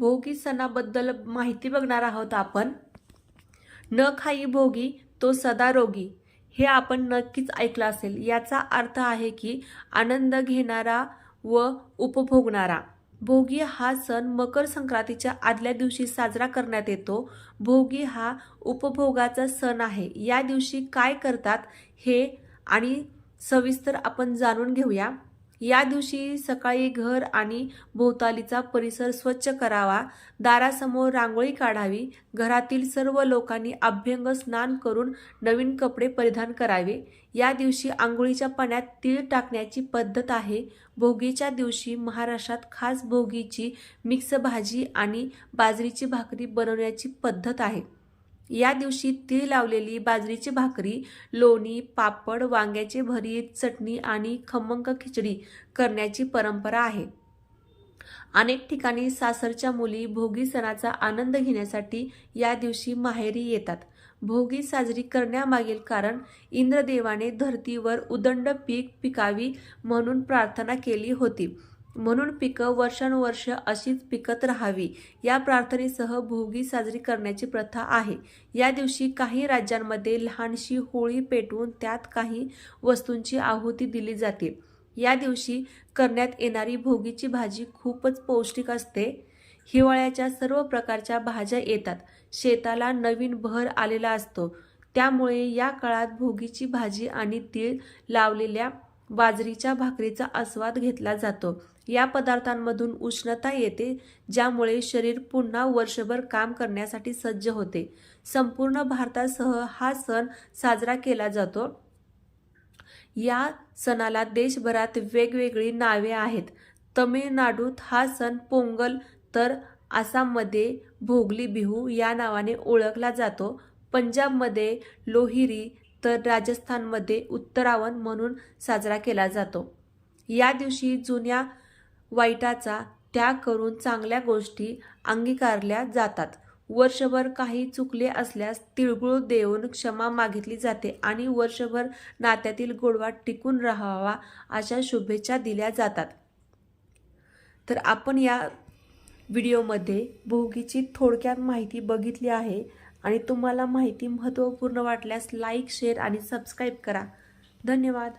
भोगी सणाबद्दल माहिती बघणार आहोत आपण. न खाई भोगी तो सदा रोगी. हे आपण नक्कीच ऐकलं असेल. याचा अर्थ आहे की आनंद घेणारा व उपभोगणारा. भोगी हा सण मकर संक्रांतीच्या आदल्या दिवशी साजरा करण्यात येतो. भोगी हा उपभोगाचा सण आहे. या दिवशी काय करतात हे आणि सविस्तर आपण जाणून घेऊया. या दिवशी सकाळी घर आणि भोवतालीचा परिसर स्वच्छ करावा. दारासमोर रांगोळी काढावी. घरातील सर्व लोकांनी अभ्यंग स्नान करून नवीन कपडे परिधान करावे. या दिवशी आंघोळीच्या पाण्यात तीळ टाकण्याची पद्धत आहे. भोगीच्या दिवशी महाराष्ट्रात खास भोगीची मिक्स भाजी आणि बाजरीची भाकरी बनवण्याची पद्धत आहे. या दिवशी तीळ लावलेली बाजरीची भाकरी लोणी पापड वांग्याचे भरीत चटणी आणि खमंग खिचडी करण्याची परंपरा आहे. अनेक ठिकाणी सासरच्या मुली भोगी सणाचा आनंद घेण्यासाठी या दिवशी माहेरी येतात. भोगी साजरी करण्यामागील कारण इंद्रदेवाने धर्तीवर उदंड पीक पिकावी म्हणून प्रार्थना केली होती. म्हणून पिकं वर्षानुवर्ष अशीच पिकत राहावी. या प्रार्थनेसह भोगी साजरी करण्याची प्रथा आहे. या दिवशी काही राज्यांमध्ये लहानशी होळी पेटवून त्यात काही वस्तूंची आहुती दिली जाते. या दिवशी करण्यात येणारी भोगीची भाजी खूपच पौष्टिक असते. हिवाळ्याच्या सर्व प्रकारच्या भाज्या येतात. शेताला नवीन बहर आलेला असतो. त्यामुळे या काळात भोगीची भाजी आणि तीळ लावलेल्या बाजरीच्या भाकरीचा आस्वाद घेतला जातो. या पदार्थांमधून उष्णता येते ज्यामुळे शरीर पुन्हा वर्षभर काम करण्यासाठी सज्ज होते. संपूर्ण भारतासह हा सण साजरा केला जातो. या सणाला देशभरात वेगवेगळी नावे आहेत. तमिळनाडूत हा सण पोंगल तर आसाममध्ये भोगली बिहू या नावाने ओळखला जातो. पंजाबमध्ये लोहिरी तर राजस्थानमध्ये उत्तरावण म्हणून साजरा केला जातो. या दिवशी जुन्या वाईटाचा त्याग करून चांगल्या गोष्टी अंगीकारल्या जातात. वर्षभर काही चुकले असल्यास तिळगुळ देऊन क्षमा मागितली जाते आणि वर्षभर नात्यातील गोडवा टिकून राहावा अशा शुभेच्छा दिल्या जातात. तर आपण या व्हिडिओमध्ये भोगीची थोडक्यात माहिती बघितली आहे. आणि तुम्हाला माहिती महत्त्वपूर्ण वाटल्यास लाईक शेअर आणि सबस्क्राईब करा. धन्यवाद.